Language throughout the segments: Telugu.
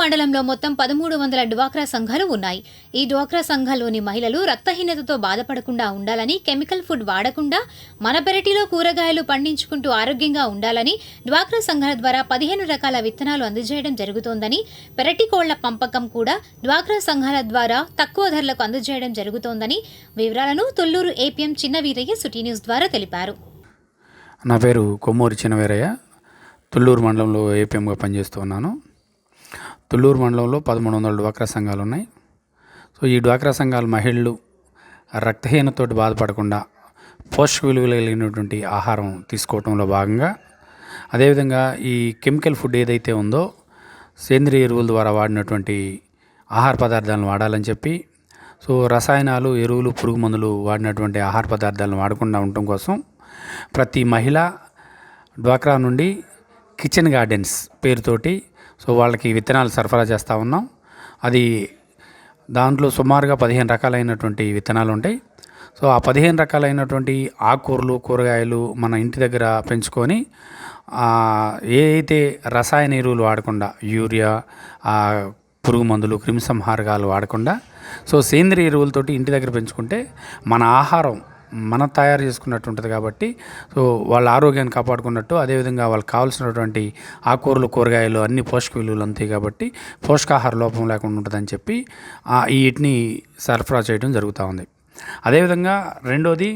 మండలంలో మొత్తం పదమూడు వందల డ్వాక్రా సంఘాలు ఉన్నాయి. ఈ డ్వాక్రా సంఘాల్లోని మహిళలు రక్తహీనతతో బాధపడకుండా ఉండాలని కెమికల్ ఫుడ్ వాడకుండా మన పెరటిలో కూరగాయలు పండించుకుంటూ ఆరోగ్యంగా ఉండాలని డ్వాక్రా సంఘాల ద్వారా పదిహేను రకాల విత్తనాలు అందజేయడం జరుగుతోందని పెరటి కోళ్ళ పంపకం కూడా డ్వాక్రా సంఘాల ద్వారా తక్కువ ధరలకు అందజేయడం జరుగుతోందని వివరాలను తొల్లూరు ఏపీఎం చిన్న వీరయ్య సిటీ న్యూస్ ద్వారా తెలిపారు. నా పేరు కొమ్మూరి చిన్నవీరయ్య. తుళ్ళూరు మండలంలో ఏపీఎంగా పనిచేస్తున్నాను తుళ్ళూరు మండలంలో పదమూడు వందల డ్వాక్రా సంఘాలు ఉన్నాయి. సో ఈ డ్వాక్రా సంఘాల మహిళలు రక్తహీనతోటి బాధపడకుండా పోషక విలువలు కలిగినటువంటి ఆహారం తీసుకోవటంలో భాగంగా అదేవిధంగా ఈ కెమికల్ ఫుడ్ ఏదైతే ఉందో సేంద్రియ ఎరువుల ద్వారా వాడినటువంటి ఆహార పదార్థాలను వాడాలని చెప్పి సో రసాయనాలు ఎరువులు పురుగు మందులు వాడినటువంటి ఆహార పదార్థాలను వాడకుండా ఉండటం కోసం ప్రతి మహిళ డ్వాక్రా నుండి కిచెన్ గార్డెన్స్ పేరుతోటి సో వాళ్ళకి విత్తనాలు సరఫరా చేస్తూ ఉన్నాం. అది దాంట్లో సుమారుగా పదిహేను రకాలైనటువంటి విత్తనాలు ఉంటాయి. సో ఆ పదిహేను రకాలైనటువంటి ఆకుకూరలు కూరగాయలు మన ఇంటి దగ్గర పెంచుకొని ఏ అయితే రసాయన ఎరువులు వాడకుండా యూరియా పురుగు మందులు క్రిమిసంహారకాలు వాడకుండా సో సేంద్రియ ఎరువులతోటి ఇంటి దగ్గర పెంచుకుంటే మన ఆహారం మనం తయారు చేసుకున్నట్టు ఉంటుంది కాబట్టి సో వాళ్ళ ఆరోగ్యాన్ని కాపాడుకున్నట్టు అదేవిధంగా వాళ్ళకి కావాల్సినటువంటి ఆకుకూరలు కూరగాయలు అన్ని పోషక విలువలు అంతాయి కాబట్టి పోషకాహార లోపం లేకుండా ఉంటుందని చెప్పి ఆ, ఈ వీటిని సరఫరా చేయడం జరుగుతూ ఉంది. అదేవిధంగా రెండోది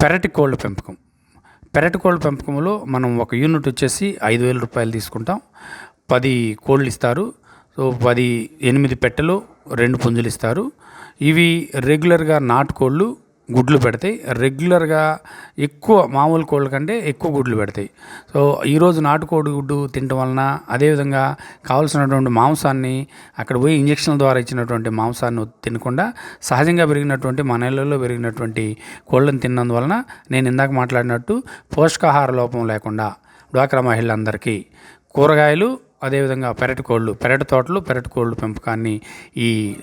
పెరటి కోళ్ళ పెంపకం. పెరటి కోళ్ళ పెంపకంలో మనం ఒక యూనిట్ వచ్చేసి ఐదు వేల రూపాయలు తీసుకుంటాం. పది కోళ్ళు ఇస్తారు. సో పది ఎనిమిది పెట్టెలు రెండు పుంజులు ఇస్తారు. ఇవి రెగ్యులర్గా నాటుకోళ్ళు గుడ్లు పెడతాయి. రెగ్యులర్గా ఎక్కువ మామూలు కోళ్ళ కంటే ఎక్కువ గుడ్లు పెడతాయి. సో ఈరోజు నాటుకోడి గుడ్డు తినటం వలన అదేవిధంగా కావాల్సినటువంటి మాంసాన్ని అక్కడ పోయి ఇంజక్షన్ల ద్వారా ఇచ్చినటువంటి మాంసాన్ని తినకుండా సహజంగా పెరిగినటువంటి మన ఇళ్ళల్లో పెరిగినటువంటి కోళ్ళను తిన్నందువలన నేను ఇందాక మాట్లాడినట్టు పోషకాహార లోపం లేకుండా డ్వాక్రా మహిళలందరికీ కూరగాయలు అదేవిధంగా పెరటి కోళ్ళు పెరటి తోటలు పెరటి కోళ్ళు పెంపకాన్ని ఈ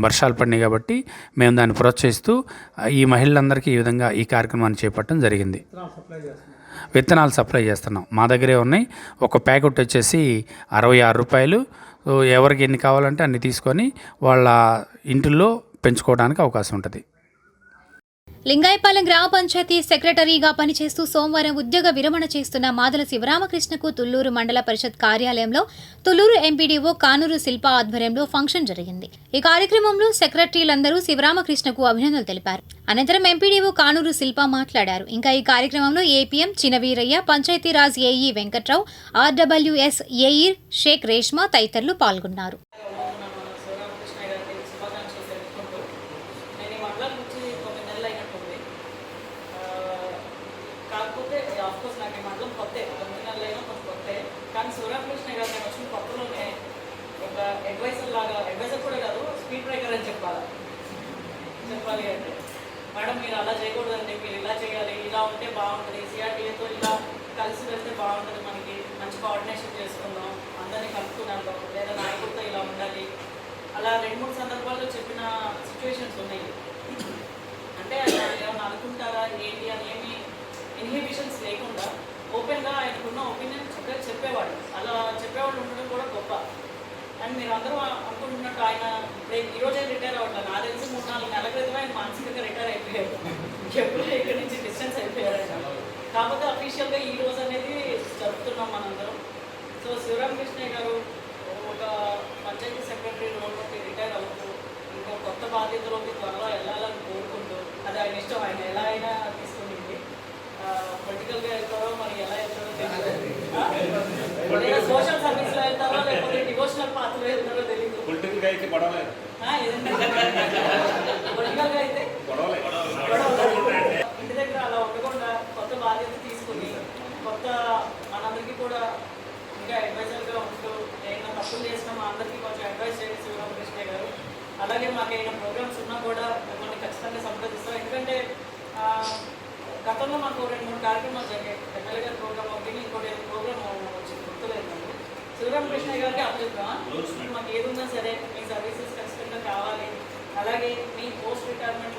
వర్షాలు పడినాయి కాబట్టి మేము దాన్ని ప్రోత్సహిస్తూ ఈ మహిళలందరికీ ఈ విధంగా ఈ కార్యక్రమాన్ని చేపట్టడం జరిగింది. విత్తనాలు సప్లై చేస్తున్నాం. మా దగ్గరే ఉన్నాయి. ఒక ప్యాకెట్ వచ్చేసి అరవై ఆరు రూపాయలు. ఎవరికి ఎన్ని కావాలంటే అన్ని తీసుకొని వాళ్ళ ఇంటిల్లో పెంచుకోవడానికి అవకాశం ఉంటుంది. లింగాయపాలెం గ్రామ పంచాయతీ సెక్రటరీగా పనిచేస్తూ సోమవారం ఉద్యోగ విరమణ చేస్తున్న మాదల శివరామకృష్ణకు తుళ్ళూరు మండల పరిషత్ కార్యాలయంలో తుళ్ళూరు ఎంపీడీఓ కానూరు శిల్ప ఆధ్వర్యంలో ఫంక్షన్ జరిగింది. ఈ కార్యక్రమంలో సెక్రటరీలందరూ శివరామకృష్ణకు అభినందనలు తెలిపారు. అనంతరం ఎంపీడీఓ కానూరు శిల్ప మాట్లాడారు. ఇంకా ఈ కార్యక్రమంలో APM Chinaveerayya Panchayati Raj AE Venkatrao RWS AE Shaik Reshma తదితరులు పాల్గొన్నారు శివరామకృష్ణ గారికి శుభాకాంక్షలు తెలుపుకుంటూ నేను ఈ మండలం నుంచి తొమ్మిది నెలలు అయినట్టుంది ఆ, కాకపోతే ఆఫ్కోర్స్ నాకు ఈ మండలం కొత్తే తొమ్మిది నెలలు అయినా కొంచెం కొత్తే. కానీ సూర్యకృష్ణ గారు నేను వచ్చిన కొత్తలోనే ఒక అడ్వైజర్ లాగా అడ్వైజర్ కూడా కాదు స్పీడ్ బ్రేకర్ అని చెప్పాలి. చెప్పాలి అంటే మేడం మీరు అలా చేయకూడదండి మీరు ఇలా చేయాలి ఇలా ఉంటే బాగుంటుంది సిఆర్టీఏతో ఇలా కలిసి వెళ్తే బాగుంటుంది మనకి మంచి కోఆర్డినేషన్ చేసుకుందాం అందరినీ కలుపుకున్నాను లేదా నాయకులతో ఇలా ఉండాలి. అలా రెండు మూడు సందర్భాల్లో చెప్పిన సిచ్యువేషన్స్ ఉన్నాయి. అంటే ఏమైనా అనుకుంటారా ఏంటి అని ఇన్హిబిషన్స్ లేకుండా ఓపెన్గా ఆయనకున్న ఒపీనియన్ చక్కగా చెప్పేవాడు అలా చెప్పేవాళ్ళు ఉండడం కూడా గొప్ప. అండ్ మీరు అందరూ అనుకుంటున్నట్టు ఆయన ఇప్పుడు ఈ రోజే రిటైర్ అవ్వట్లేదు నా తెలిసి మూడు నాలుగు నెలల క్రితం ఆయన మానసికంగా రిటైర్ అయిపోయారు. ఎప్పుడు ఇక్కడి నుంచి డిస్టెన్స్ అయిపోయారు కాకపోతే అఫీషియల్గా ఈ రోజు అనేది జరుపుతున్నాం మనందరం. సో శివరామకృష్ణయ్య గారు ఒక పొలిటికల్గా అయితే గొడవలేదు గొడవలు. ఇంటి దగ్గర అలా ఉండకుండా కొత్త బాధ్యత తీసుకుని కొత్త మనందరికీ కూడా ఇంకా అడ్వైజర్గా ఉంటూ ఏమైనా తప్పులు చేసినా మా అందరికీ కొంచెం అడ్వైస్ చేయండి శివరామకృష్ణ గారు. అలాగే మాకు ఏమైనా ప్రోగ్రామ్స్ ఉన్నా కూడా మిమ్మల్ని ఖచ్చితంగా సంప్రదిస్తాం. ఎందుకంటే గతంలో మాకు రెండు మూడు కార్యక్రమాలు జరిగాయి. ఎమ్మెల్యే గారి డ్రాన్ మాకు ఏదున్నా సరే మీ సర్వీసెస్ ఖచ్చితంగా కావాలి. అలాగే మీ పోస్ట్ రిటైర్మెంట్